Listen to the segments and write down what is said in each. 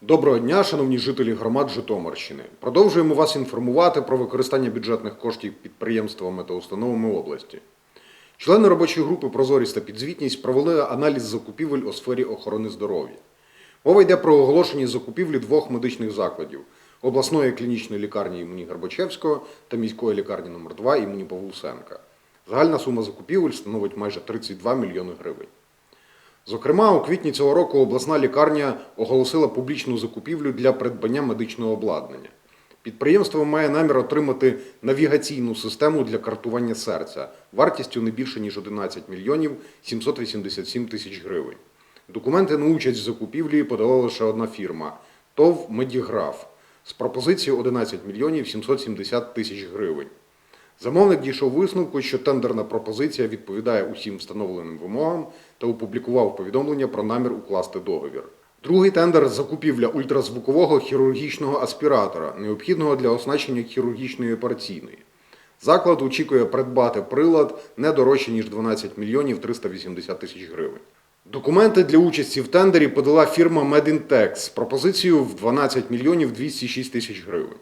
Доброго дня, шановні жителі громад Житомирщини. Продовжуємо вас інформувати про використання бюджетних коштів підприємствами та установами області. Члени робочої групи Прозорість та підзвітність провели аналіз закупівель у сфері охорони здоров'я. Мова йде про оголошені закупівлі двох медичних закладів обласної клінічної лікарні імені Горбачевського та міської лікарні номер 2 імені Павлусенка. Загальна сума закупівель становить майже 32 мільйони гривень. Зокрема, у квітні цього року обласна лікарня оголосила публічну закупівлю для придбання медичного обладнання. Підприємство має намір отримати навігаційну систему для картування серця вартістю не більше ніж 11 мільйонів 787 тисяч гривень. Документи на участь в закупівлі подала лише одна фірма ТОВ Медіграф з пропозицією 11 мільйонів 770 тисяч гривень. Замовник дійшов висновку, що тендерна пропозиція відповідає усім встановленим вимогам та опублікував повідомлення про намір укласти договір. Другий тендер закупівля ультразвукового хірургічного аспіратора, необхідного для оснащення хірургічної операційної. Заклад очікує придбати прилад не дорожче ніж 12 мільйонів 380 тисяч гривень. Документи для участі в тендері подала фірма Medintex з пропозицією в 12 мільйонів 206 тисяч гривень.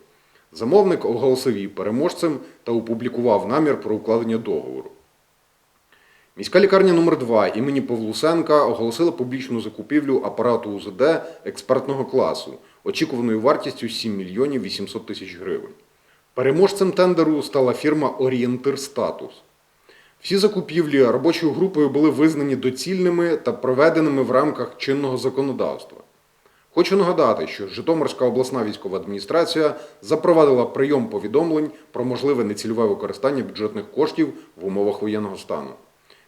Замовник оголосив її переможцем та опублікував намір про укладення договору. Міська лікарня номер 2 імені Павлусенка оголосила публічну закупівлю апарату УЗД експертного класу, очікуваною вартістю 7 мільйонів 800 тисяч гривень. Переможцем тендеру стала фірма Орієнтир Статус. Всі закупівлі робочою групою були визнані доцільними та проведеними в рамках чинного законодавства. Хочу нагадати, що Житомирська обласна військова адміністрація запровадила прийом повідомлень про можливе нецільове використання бюджетних коштів в умовах воєнного стану.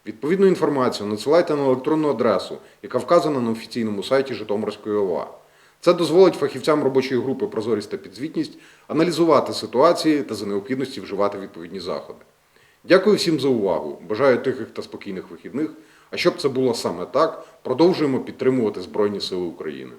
Відповідну інформацію надсилайте на електронну адресу, яка вказана на офіційному сайті Житомирської ОВА. Це дозволить фахівцям робочої групи Прозорість та підзвітність аналізувати ситуації та за необхідності вживати відповідні заходи. Дякую всім за увагу. Бажаю тихих та спокійних вихідних. А щоб це було саме так, продовжуємо підтримувати Збройні Сили України.